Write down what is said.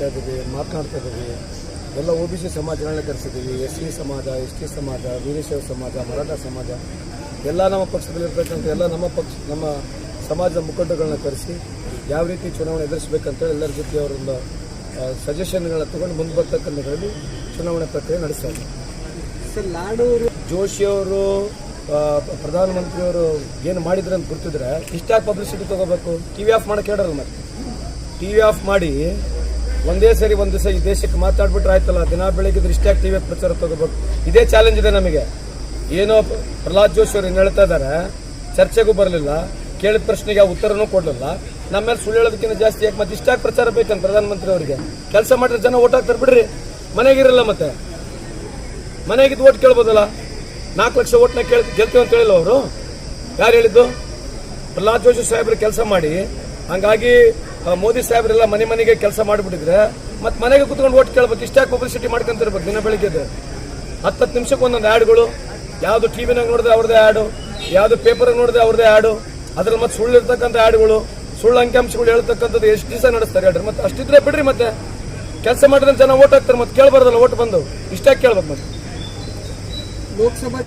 ಮಾಡ್ತಾ ಇದ್ದೀವಿ ಮಾತನಾಡ್ತಾ ಇದ್ದೀವಿ. ಎಲ್ಲ ಒ ಬಿ ಸಿ ಸಮಾಜಗಳನ್ನ ಕರೆಸಿದ್ದೀವಿ ಎಸ್ ಸಿ ಸಮಾಜ ಎಸ್ ಟಿ ಸಮಾಜ ವೀರಶೈವ ಸಮಾಜ ಮರಾಠ ಸಮಾಜ. ಎಲ್ಲ ನಮ್ಮ ಪಕ್ಷದಲ್ಲಿರ್ತಕ್ಕಂಥ ಎಲ್ಲ ನಮ್ಮ ಪಕ್ಷ ನಮ್ಮ ಸಮಾಜದ ಮುಖಂಡಗಳನ್ನ ಕರೆಸಿ ಯಾವ ರೀತಿ ಚುನಾವಣೆ ಎದುರಿಸಬೇಕಂತ ಎಲ್ಲರ ಜೊತೆ ಅವರೊಂದು ಸಜೆಷನ್ಗಳನ್ನ ತಗೊಂಡು ಮುಂದೆ ಬರ್ತಕ್ಕಂಥದ್ರಲ್ಲಿ ಚುನಾವಣೆ ಪ್ರಕ್ರಿಯೆ ನಡೆಸ್ತಾ ಇದ್ದೀವಿ. ಸರ್ ಲಾಡೂರು ಜೋಶಿಯವರು ಪ್ರಧಾನಮಂತ್ರಿಯವರು ಏನು ಮಾಡಿದ್ರು ಅಂತ ಗೊತ್ತಿದ್ರೆ ಇಷ್ಟಾಗಿ ಪಬ್ಲಿಸಿಟಿ ತಗೋಬೇಕು. ಟಿ ವಿ ಆಫ್ ಮಾಡೋಕ್ಕೆ ಹೇಳಲ್ಲ ಮತ್ತೆ. ಟಿ ವಿ ಆಫ್ ಮಾಡಿ ಒಂದೇ ಸರಿ ಒಂದು ದಿವಸ ಈ ದೇಶಕ್ಕೆ ಮಾತಾಡ್ಬಿಟ್ರೆ ಆಯ್ತಲ್ಲ, ದಿನ ಬೆಳಗ್ಗೆ ಟಿ ವಿ ಪ್ರಚಾರ ತಗೋಬೇಕು. ಇದೇ ಚಾಲೆಂಜ್ ಇದೆ ನಮಗೆ. ಏನೋ ಪ್ರಹ್ಲಾದ್ ಜೋಶಿ ಅವರು ಏನು ಹೇಳ್ತಾ ಇದ್ದಾರೆ, ಚರ್ಚೆಗೂ ಬರಲಿಲ್ಲ, ಕೇಳಿದ ಪ್ರಶ್ನೆಗೆ ಆ ಉತ್ತರನೂ ಕೊಡಲಿಲ್ಲ. ನಮ್ಮ ಮೇಲೆ ಸುಳ್ಳು ಹೇಳೋದಕ್ಕಿಂತ ಜಾಸ್ತಿ ಯಾಕೆ ಮತ್ತೆ ಇಷ್ಟಾಗಿ ಪ್ರಚಾರ ಬೇಕಂತ ಪ್ರಧಾನಮಂತ್ರಿ ಅವರಿಗೆ? ಕೆಲಸ ಮಾಡಿದ್ರೆ ಜನ ಓಟ್ ಹಾಕ್ತಾರೆ ಬಿಡ್ರಿ. ಮನೆಗಿರಲ್ಲ ಮತ್ತೆ. ಮನೆಗಿದ್ದು ಓಟ್ ಕೇಳ್ಬೋದಲ್ಲ? ನಾಲ್ಕು ಲಕ್ಷ ಓಟ್ನ ಕೇಳಿ ಗೆಲ್ತೀವಿ ಅಂತ ಹೇಳಿಲ್ಲ ಅವರು? ಯಾರು ಹೇಳಿದ್ದು? ಪ್ರಹ್ಲಾದ್ ಜೋಶಿ ಸಾಹೇಬ್ರು ಕೆಲಸ ಮಾಡಿ, ಹಂಗಾಗಿ ಮೋದಿ ಸಾಹೇಬ್ರೆಲ್ಲ ಮನೆ ಮನೆಗೆ ಕೆಲಸ ಮಾಡಿಬಿಟ್ಟಿದ್ರೆ ಮತ್ತೆ ಮನೆಗೆ ಕುತ್ಕೊಂಡು ಓಟ್ ಕೇಳ್ಬೇಕು ಇಷ್ಟಾಗಿ ಪಬ್ಲಿಸಿಟಿ ಮಾಡ್ಕೊಂತಿರ್ಬೇಕು ದಿನ ಬೆಳಿಗ್ಗೆ ಹತ್ತತ್ತು ನಿಮಿಷಕ್ಕೆ ಒಂದೊಂದು ಆ್ಯಡ್ಗಳು ಯಾವುದು ಟಿ ವಿನಾಗ ನೋಡಿದ್ರೆ ಅವ್ರದ್ದೇ ಆ್ಯಡು ಯಾವುದು ಪೇಪರಾಗ ನೋಡಿದ್ರೆ ಅವ್ರದ್ದೇ ಆ್ಯಡು ಅದ್ರಲ್ಲಿ ಮತ್ತೆ ಸುಳ್ಳು ಇರ್ತಕ್ಕಂಥ ಆ್ಯಡ್ಗಳು ಸುಳ್ಳು ಅಂಕಿಅಂಶಗಳು ಹೇಳ್ತಕ್ಕಂಥದ್ದು ಎಷ್ಟು ದಿವಸ ನಡೆಸ್ತಾರೆ ಹೇಳ್ರಿ ಮತ್ತೆ ಅಷ್ಟಿದ್ರೆ ಬಿಡ್ರಿ ಮತ್ತೆ. ಕೆಲಸ ಮಾಡಿದ್ರೆ ಜನ ಓಟ್ ಹಾಕ್ತಾರೆ ಮತ್ತೆ ಕೇಳಬಾರ್ದಲ್ಲ, ಓಟ್ ಬಂದು ಇಷ್ಟಾಗಿ ಕೇಳ್ಬೇಕು ಮತ್ತೆ. ಲೋಕಸಭಾ